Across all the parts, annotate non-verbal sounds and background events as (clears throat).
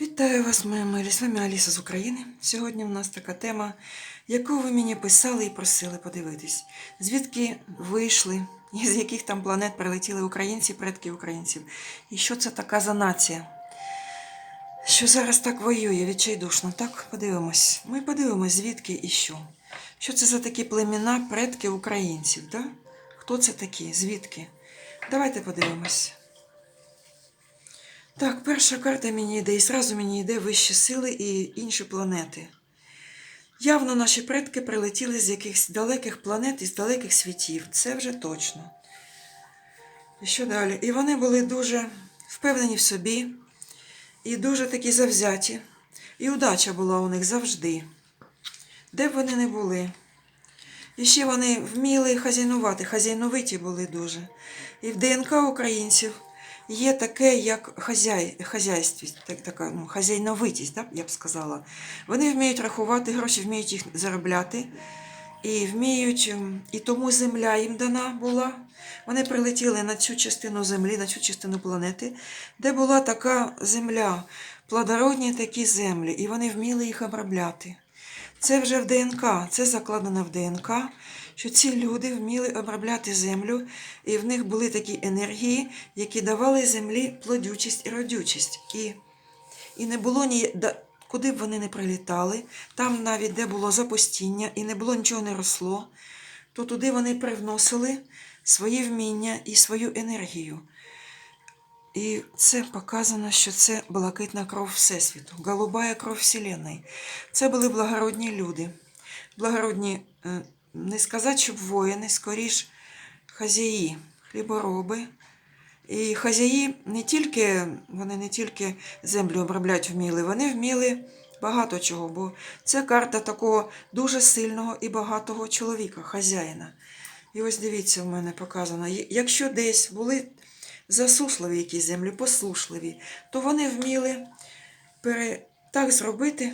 Вітаю вас, мої милі. З вами Аліса з України. Сьогодні в нас така тема, яку ви мені писали і просили подивитись. Звідки вийшли, (laughs) з яких там планет прилетіли українці, предки українців. І що це така за нація? Що зараз так воює відчайдушно, так? Подивимось. Ми подивимось, звідки і що. Що це за такі племена, предки українців, так? Хто це такі? Звідки? Давайте подивимось. Так, перша карта мені йде, і зразу мені йде вищі сили і інші планети. Явно наші предки прилетіли з якихось далеких планет із далеких світів. Це вже точно. І що далі? І вони були дуже впевнені в собі, і дуже такі завзяті. І удача була у них завжди. Де б вони не були. І ще вони вміли хазяйнувати, хазяйновиті були дуже. І в ДНК українців є таке, як хазяй, хазяйствість, так, така ну, хазяйновитість, так, я б сказала. Вони вміють рахувати гроші, вміють їх заробляти. І вміють, ем, і тому земля їм дана була. Вони прилетіли на цю частину землі, на цю частину планети, де була така земля, плодородні такі землі, і вони вміли їх обробляти. Це вже в ДНК, це закладено в ДНК, що ці люди вміли обробляти землю, і в них були такі енергії, які давали землі плодючість і родючість. І, і не було ні. Куди б вони не прилітали, там навіть де було запустіння і не було нічого не росло, то туди вони привносили свої вміння і свою енергію. І це показано, що це блакитна кров Всесвіту, голубая кров Вселенної. Це були благородні люди. Благородні, е, не сказати, щоб воїни, скоріш хазяї, хлібороби. І хазяї не тільки, вони не тільки землю обробляти вміли, вони вміли багато чого, бо це карта такого дуже сильного і багатого чоловіка, хазяїна. І ось дивіться, в мене показано, якщо десь були засушливі якісь землі, посушливі, то вони вміли пере... так зробити,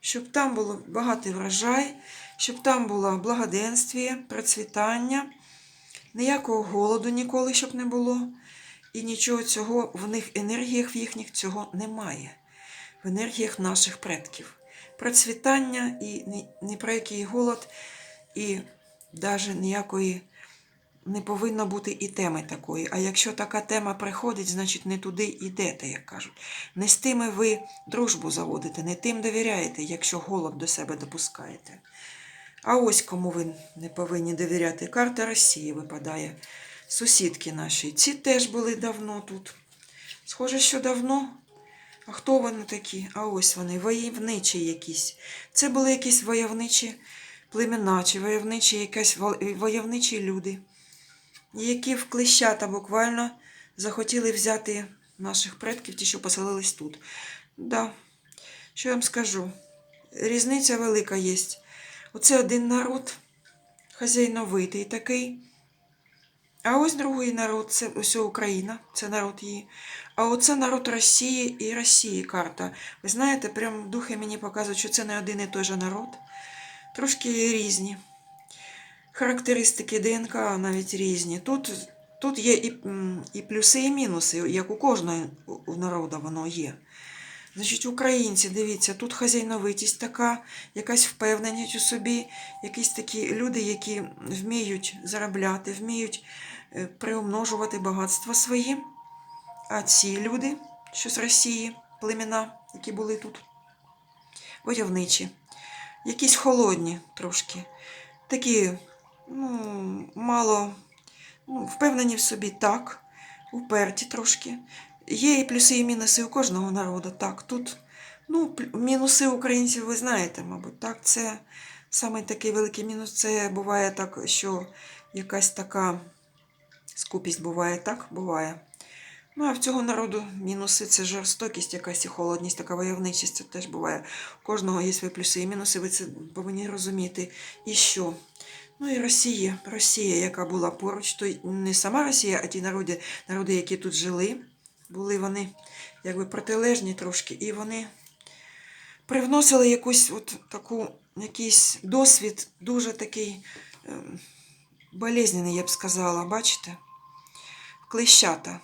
щоб там було багатий врожай, щоб там було благоденствіє, процвітання, ніякого голоду ніколи щоб не було. І нічого цього в них енергіях в їхніх цього немає. В енергіях наших предків. Процвітання і ні, ні про який голод, і навіть ніякої не повинно бути і теми такої. А якщо така тема приходить, значить не туди йдете, як кажуть. Не з тими ви дружбу заводите, не тим довіряєте, якщо голод до себе допускаєте. А ось кому ви не повинні довіряти. Карта Росії випадає. Сусідки наші. Ці теж були давно тут. Схоже, що давно. А хто вони такі? А ось вони, войовничі якісь. Це були якісь войовничі племена, чи войовничі, якісь во- войовничі люди, які в клещата буквально захотіли взяти наших предків, ті, що поселились тут. Да. Що я вам скажу? Різниця велика є. Оце один народ, хазяйновитий такий. А ось другий народ це ось Україна, це народ її. А оце народ Росії і Росії карта. Ви знаєте, прям духи мені показують, що це не один і той же народ. Трошки різні. Характеристики ДНК навіть різні. Тут, тут є і, і плюси, і мінуси, як у кожного народу воно є. Значить, українці, дивіться, тут хазяйновитість така, якась впевненість у собі, якісь такі люди, які вміють заробляти, вміють е, приумножувати багатства свої. А ці люди, що з Росії, племена, які були тут, войовничі, якісь холодні трошки, такі, ну, мало ну, впевнені в собі так, уперті трошки. Є і плюси, і мінуси у кожного народу. Так, тут ну, мінуси українців, ви знаєте, мабуть, так, це саме такий великий мінус. Це буває так, що якась така скупість буває, так, буває. Ну, а в цього народу мінуси це жорстокість, якась і холодність, така войовничість, це теж буває. У кожного є свої плюси і мінуси, ви це повинні розуміти. І що? Ну і Росія, Росія, яка була поруч, то не сама Росія, а ті народи, народи, які тут жили, були вони якби протилежні трошки, і вони привносили якусь от таку, якийсь досвід, дуже такий ем, болезненний, я б сказала, бачите? Клещата.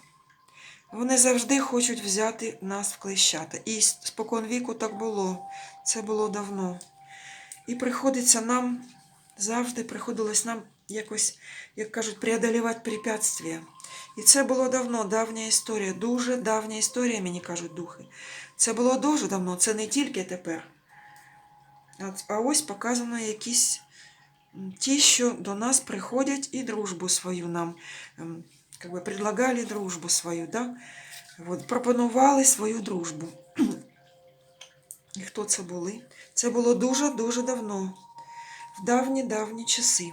Вони завжди хочуть взяти нас в клещата. І спокон віку так було. Це було давно. І приходиться нам, завжди приходилось нам якось, як кажуть, преодолівати препятствия. І це було давно, давня історія, дуже давня історія, мені кажуть духи. Це було дуже давно, це не тільки тепер. А- ось показано якісь ті, що до нас приходять і дружбу свою нам, ем, как би предлагали дружбу свою, да? От, пропонували свою дружбу. (clears throat) І хто це були? Це було дуже-дуже давно, в давні-давні часи.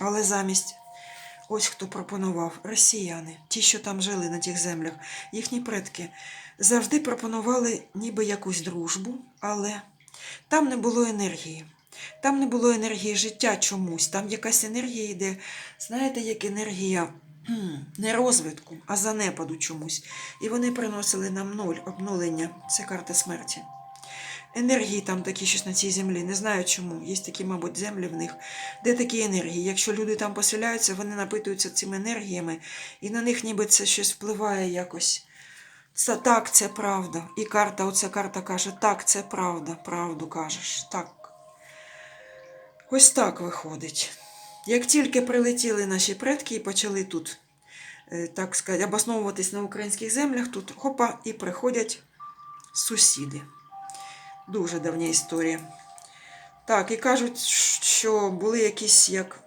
Але замість ось хто пропонував росіяни, ті, що там жили на тих землях, їхні предки завжди пропонували ніби якусь дружбу, але там не було енергії. Там не було енергії життя чомусь. Там якась енергія йде, знаєте, як енергія не розвитку, а занепаду чомусь. І вони приносили нам ноль обнулення. Це карта смерті. Енергії там такі щось на цій землі. Не знаю чому. Є такі, мабуть, землі в них, де такі енергії. Якщо люди там поселяються, вони напитуються цими енергіями, і на них ніби це щось впливає якось. Це, так, це правда. І карта, оця карта каже, так, це правда, правду кажеш. Так. Ось так виходить. Як тільки прилетіли наші предки і почали тут, е, так сказати, обосновуватись на українських землях, тут хопа і приходять сусіди. Дуже давня історія. Так, і кажуть, що були якісь, як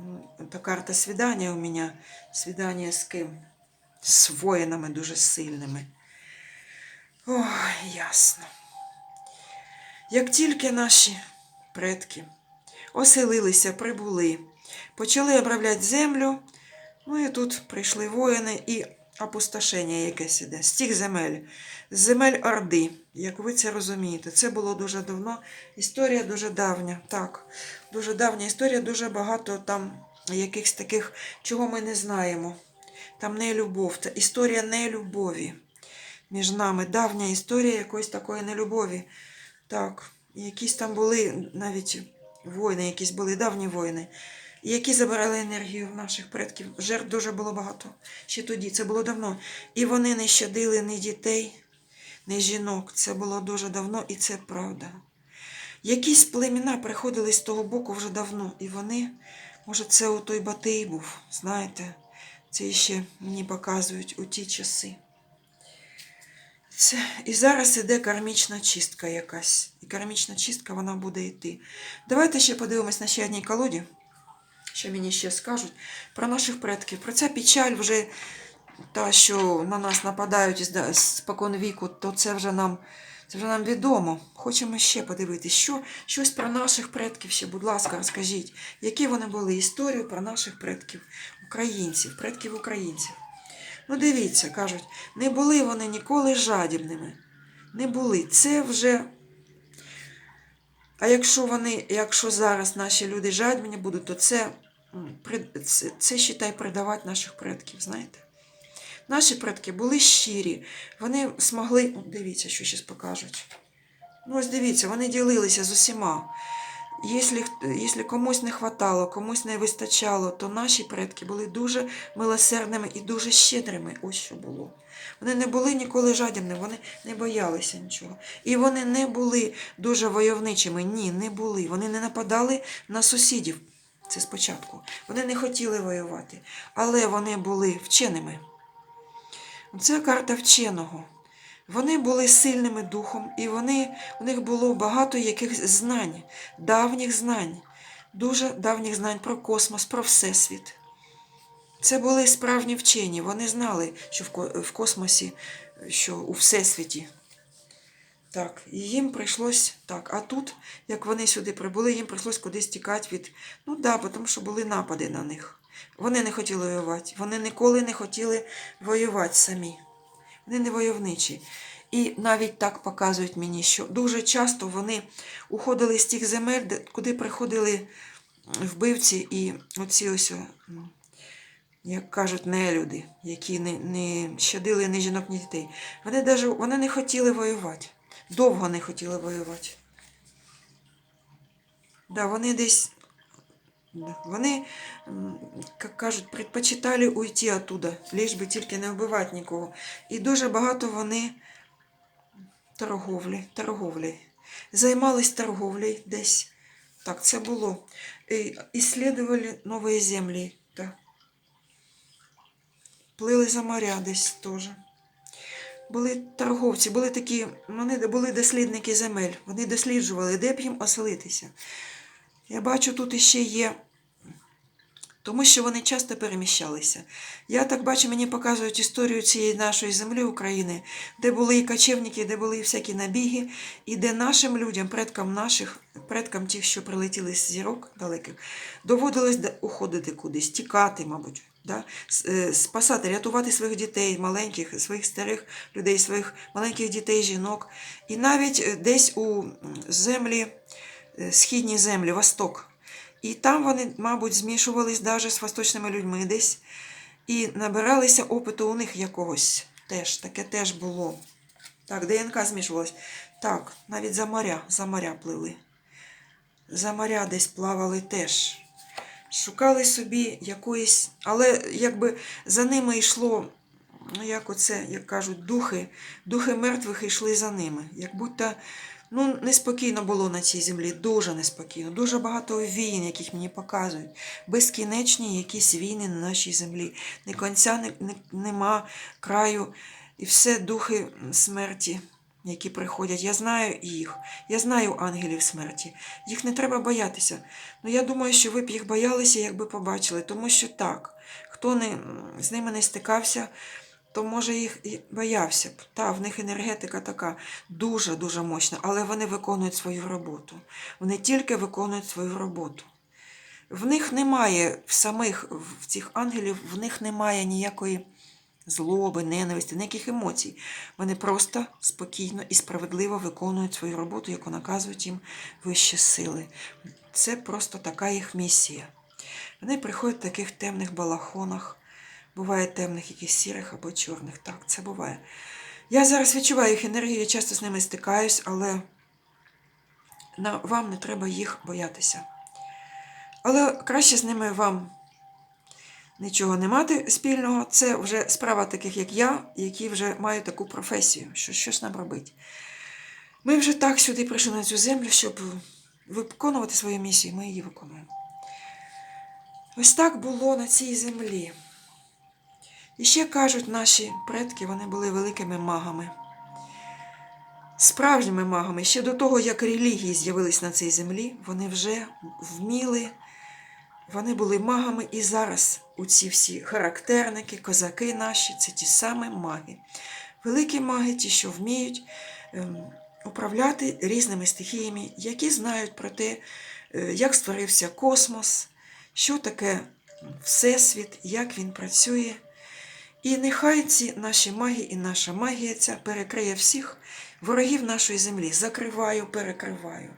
та карта свідання у мене, свідання з ким? З воїнами дуже сильними. Ой, ясно. Як тільки наші предки оселилися, прибули, почали обробляти землю, ну і тут прийшли воїни і опустошення якесь іде з тих земель, з земель Орди, як ви це розумієте. Це було дуже давно. Історія дуже давня. Так, дуже давня історія, дуже багато там якихось таких, чого ми не знаємо. Там не любов, це історія нелюбові між нами. Давня історія якоїсь такої нелюбові. Так, якісь там були навіть воїни, якісь були давні воїни, які забирали енергію в наших предків. Жертв дуже було багато. Ще тоді, це було давно. І вони не щадили ні дітей, ні жінок. Це було дуже давно, і це правда. Якісь племена приходили з того боку вже давно, і вони, може, це у той Батий був, знаєте, це ще мені показують у ті часи. Це, і зараз іде кармічна чистка якась. І кармічна чистка вона буде йти. Давайте ще подивимось на ще одній колоді, що мені ще скажуть про наших предків. Про ця печаль вже та, що на нас нападають спокон віку, то це вже нам. Це вже нам відомо. Хочемо ще подивитись, що, щось про наших предків ще, будь ласка, розкажіть, які вони були історію про наших предків, українців, предків українців. Ну, дивіться, кажуть, не були вони ніколи жадібними. Не були. Це вже. А якщо вони, якщо зараз наші люди жадібні будуть, то це, це, це считай, предавати наших предків, знаєте? Наші предки були щирі, вони змогли. О, Дивіться, що зараз покажуть. Ну, ось дивіться, вони ділилися з усіма. Якщо комусь не хватало, комусь не вистачало, то наші предки були дуже милосердними і дуже щедрими. Ось що було. Вони не були ніколи жадібними, вони не боялися нічого. І вони не були дуже войовничими. Ні, не були. Вони не нападали на сусідів. Це спочатку. Вони не хотіли воювати, але вони були вченими. Це карта вченого. Вони були сильними духом, і вони, у них було багато якихось знань, давніх знань, дуже давніх знань про космос, про Всесвіт. Це були справжні вчені. Вони знали, що в космосі, що у Всесвіті. Так, і їм прийшлось так. А тут, як вони сюди прибули, їм прийшлось кудись тікати від. Ну да, тому що були напади на них. Вони не хотіли воювати. Вони ніколи не хотіли воювати самі. Вони не войовничі. І навіть так показують мені, що дуже часто вони уходили з тих земель, куди приходили вбивці і оці ось, як кажуть, нелюди, які не, не щадили ні жінок, ні дітей. Вони, даже, вони не хотіли воювати. Довго не хотіли воювати. Да, вони десь Вони, як кажуть, предпочитали уйти оттуда, лиш би тільки не вбивати нікого. І дуже багато вони торговлі, торговлі. Займались торговлею десь. Так, це було. І Іслідували нові землі. Так. Плили за моря десь теж. Були торговці, були такі, вони були дослідники земель. Вони досліджували, де б їм оселитися. Я бачу, тут іще є, тому що вони часто переміщалися. Я так бачу, мені показують історію цієї нашої землі України, де були і кочівники, де були і всякі набіги, і де нашим людям, предкам наших, предкам тих, що прилетіли з зірок далеких, доводилось уходити кудись, тікати, мабуть. Да? е, Спасати, рятувати своїх дітей, маленьких, своїх старих людей, своїх маленьких дітей, жінок. І навіть е, десь у землі, е, східні землі, Восток. І там вони, мабуть, змішувались навіть з восточними людьми десь і набиралися опиту у них якогось. Теж, таке теж було. Так, ДНК змішувалась. Так, навіть за моря, за моря плили. За моря десь плавали теж. Шукали собі якоїсь, але якби за ними йшло, ну як оце, як кажуть, духи, духи мертвих йшли за ними. Як будто ну, неспокійно було на цій землі, дуже неспокійно. Дуже багато війн, яких мені показують. Безкінечні якісь війни на нашій землі. Ні кінця не, не, нема краю. І все духи смерті, які приходять. Я знаю їх. Я знаю ангелів смерті. Їх не треба боятися. Ну, я думаю, що ви б їх боялися, якби побачили, тому що так, хто не, з ними не стикався, то може їх і боявся б. Та, в них енергетика така дуже-дуже мощна, але вони виконують свою роботу. Вони тільки виконують свою роботу. В них немає, в самих в цих ангелів, в них немає ніякої злоби, ненависті, ніяких емоцій. Вони просто спокійно і справедливо виконують свою роботу, яку наказують їм вищі сили. Це просто така їх місія. Вони приходять в таких темних балахонах, буває темних, якісь сірих або чорних. Так, це буває. Я зараз відчуваю їх енергію, я часто з ними стикаюсь, але вам не треба їх боятися. Але краще з ними вам нічого не мати спільного. Це вже справа таких, як я, які вже мають таку професію, що щось нам робить. Ми вже так сюди прийшли на цю землю, щоб виконувати свою місію. Ми її виконуємо. Ось так було на цій землі. І ще кажуть наші предки, вони були великими магами. Справжніми магами. Ще до того, як релігії з'явились на цій землі, вони вже вміли, вони були магами і зараз у ці всі характерники, козаки наші це ті самі маги. Великі маги, ті, що вміють ем, управляти різними стихіями, які знають про те, е, як створився космос, що таке Всесвіт, як він працює. І нехай ці наші маги і наша магія ця перекриє всіх ворогів нашої землі. Закриваю, перекриваю.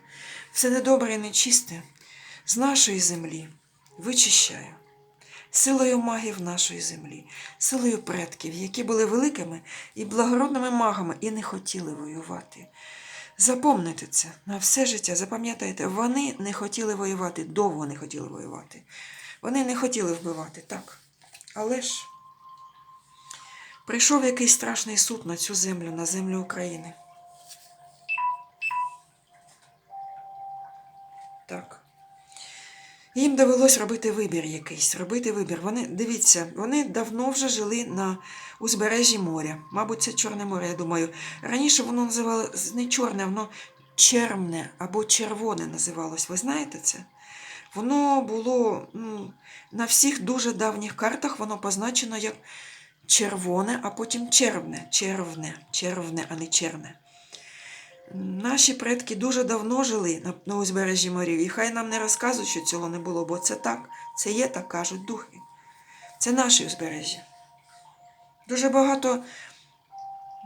Все недобре і нечисте з нашої землі вичищаю. Силою магів нашої землі, силою предків, які були великими і благородними магами і не хотіли воювати. Запомните це на все життя, запам'ятайте, вони не хотіли воювати, довго не хотіли воювати. Вони не хотіли вбивати, так. Але ж прийшов якийсь страшний суд на цю землю, на землю України. Їм довелось робити вибір якийсь, робити вибір. Вони, дивіться, вони давно вже жили на узбережжі моря. Мабуть, це Чорне море, я думаю. Раніше воно називалося не чорне, воно червне або червоне називалось. Ви знаєте це? Воно було ну, на всіх дуже давніх картах воно позначено як червоне, а потім червне, червне, червне, а не черне. Наші предки дуже давно жили на, на узбережжі морів, і хай нам не розказують, що цього не було, бо це так, це є, так кажуть духи. Це наші узбережжя. Дуже багато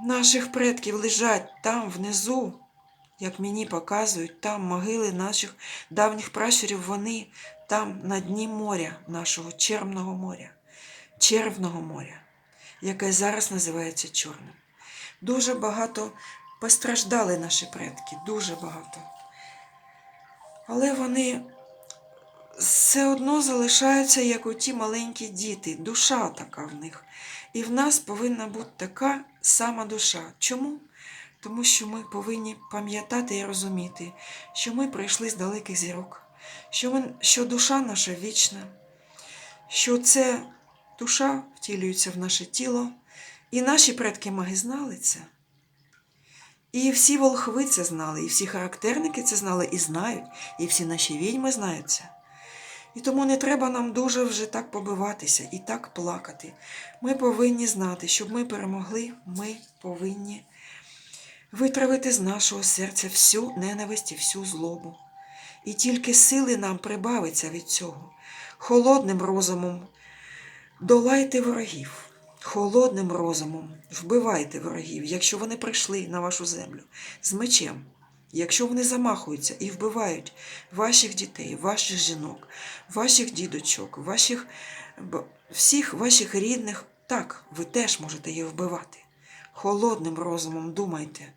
наших предків лежать там внизу, як мені показують, там могили наших давніх пращурів, вони там на дні моря, нашого Червного моря, Червного моря, яке зараз називається Чорним. Дуже багато постраждали наші предки, дуже багато. Але вони все одно залишаються як оті маленькі діти, душа така в них. І в нас повинна бути така сама душа. Чому? Тому що ми повинні пам'ятати і розуміти, що ми прийшли з далеких зірок, що, ми, що душа наша вічна, що це душа втілюється в наше тіло, і наші предки маги знали це. І всі волхви це знали, і всі характерники це знали і знають, і всі наші відьми знають це. І тому не треба нам дуже вже так побиватися і так плакати. Ми повинні знати, щоб ми перемогли, ми повинні витравити з нашого серця всю ненависть і всю злобу. І тільки сили нам прибавиться від цього. Холодним розумом долайте ворогів, холодним розумом вбивайте ворогів, якщо вони прийшли на вашу землю з мечем. Якщо вони замахуються і вбивають ваших дітей, ваших жінок, ваших дідочок, ваших, всіх ваших рідних, так, ви теж можете їх вбивати. Холодним розумом думайте.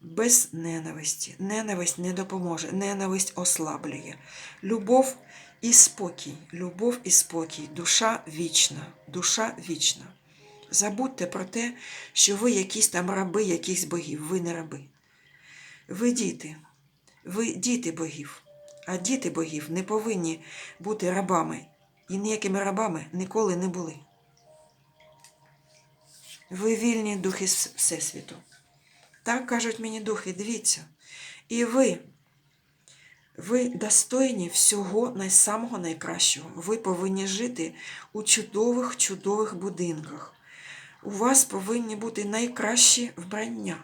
Без ненависті. Ненависть не допоможе, ненависть ослаблює. Любов і спокій, любов і спокій, душа вічна, душа вічна. Забудьте про те, що ви якісь там раби, якихось богів, ви не раби. Ви діти, ви діти богів, а діти богів не повинні бути рабами і ніякими рабами ніколи не були. Ви вільні духи Всесвіту. Так кажуть мені духи, дивіться. І ви, ви достойні всього найсамого найкращого. Ви повинні жити у чудових, чудових будинках. У вас повинні бути найкращі вбрання.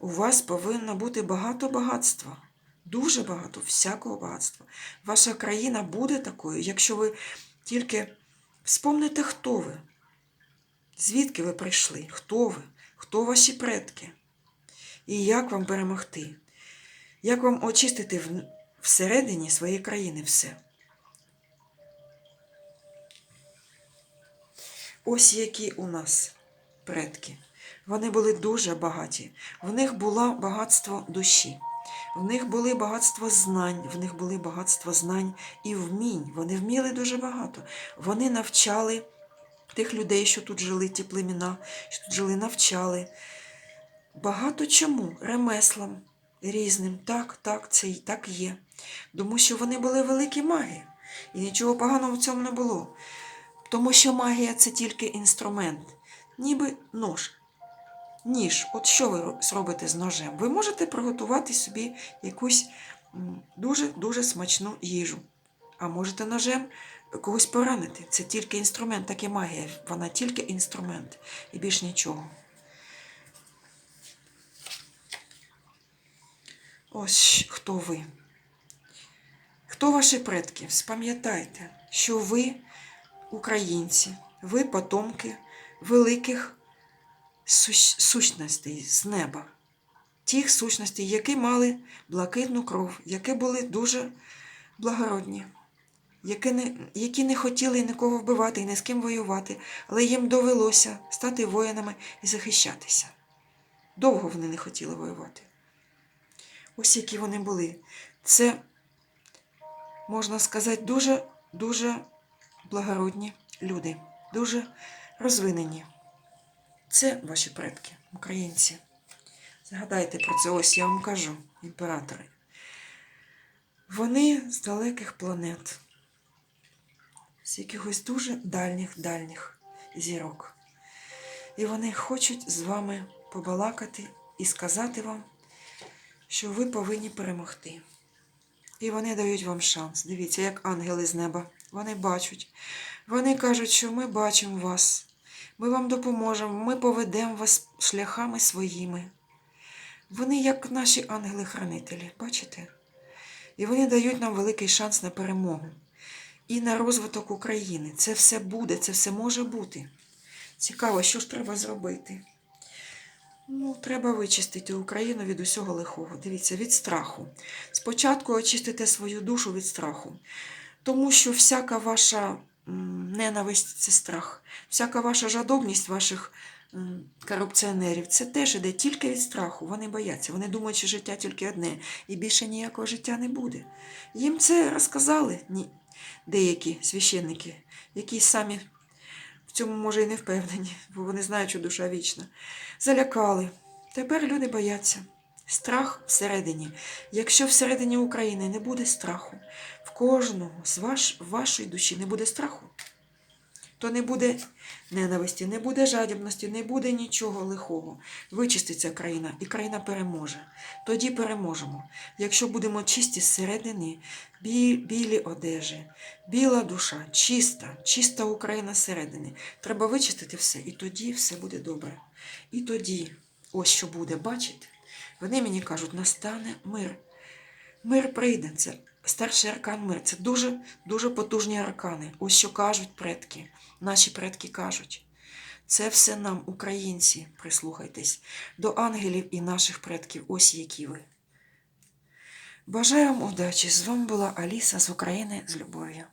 У вас повинно бути багато багатства, дуже багато всякого багатства. Ваша країна буде такою, якщо ви тільки вспомните, хто ви, звідки ви прийшли, хто ви, хто ваші предки, і як вам перемогти, як вам очистити всередині своєї країни все. Ось які у нас предки. Вони були дуже багаті. В них було багатство душі, в них були багатство знань, в них були багатство знань і вмінь. Вони вміли дуже багато. Вони навчали тих людей, що тут жили, ті племена, що тут жили, навчали. Багато чому ремеслам різним. Так, так, це і так є. Тому що вони були великі маги. І нічого поганого в цьому не було. Тому що магія це тільки інструмент, ніби нож. Ніж, от що ви зробите з ножем? Ви можете приготувати собі якусь дуже-дуже смачну їжу. А можете ножем когось поранити. Це тільки інструмент, так і магія. Вона тільки інструмент і більш нічого. Ось хто ви. Хто ваші предки? Спам'ятайте, що ви українці, ви потомки великих сущ- сущностей з неба. Тих сущностей, які мали блакитну кров, які були дуже благородні, які не, які не хотіли нікого вбивати і ні з ким воювати, але їм довелося стати воїнами і захищатися. Довго вони не хотіли воювати. Ось які вони були. Це, можна сказати, дуже, дуже благородні люди, дуже розвинені. Це ваші предки, українці. Згадайте про це, ось я вам кажу, імператори. Вони з далеких планет, з якихось дуже дальніх дальніх зірок. І вони хочуть з вами побалакати і сказати вам, що ви повинні перемогти. І вони дають вам шанс. Дивіться, як ангели з неба. Вони бачать. Вони кажуть, що ми бачимо вас. Ми вам допоможемо, ми поведемо вас шляхами своїми. Вони як наші ангели-хранителі, бачите? І вони дають нам великий шанс на перемогу і на розвиток України. Це все буде, це все може бути. Цікаво, що ж треба зробити? Ну, треба вичистити Україну від усього лихого. Дивіться, від страху. Спочатку очистите свою душу від страху. Тому що всяка ваша ненависть це страх, всяка ваша жадобність ваших корупціонерів, це теж іде тільки від страху. Вони бояться. Вони думають, що життя тільки одне, і більше ніякого життя не буде. Їм це розказали ні, деякі священники, які самі цьому, може, і не впевнені, бо вони знають, що душа вічна. Залякали. Тепер люди бояться. Страх всередині. Якщо всередині України не буде страху, в кожного з ваш, вашої душі не буде страху, то не буде ненависті, не буде жадібності, не буде нічого лихого. Вичиститься країна, і країна переможе. Тоді переможемо. Якщо будемо чисті зсередини, бі, білі одежі, біла душа, чиста, чиста Україна зсередини. Треба вичистити все, і тоді все буде добре. І тоді, ось що буде, бачите? Вони мені кажуть, настане мир. Мир прийде. Це старший аркан мир. Це дуже, дуже потужні аркани. Ось що кажуть предки. Наші предки кажуть. Це все нам, українці, прислухайтесь, до ангелів і наших предків, ось які ви. Бажаю вам удачі! З вами була Аліса з України з любов'ю.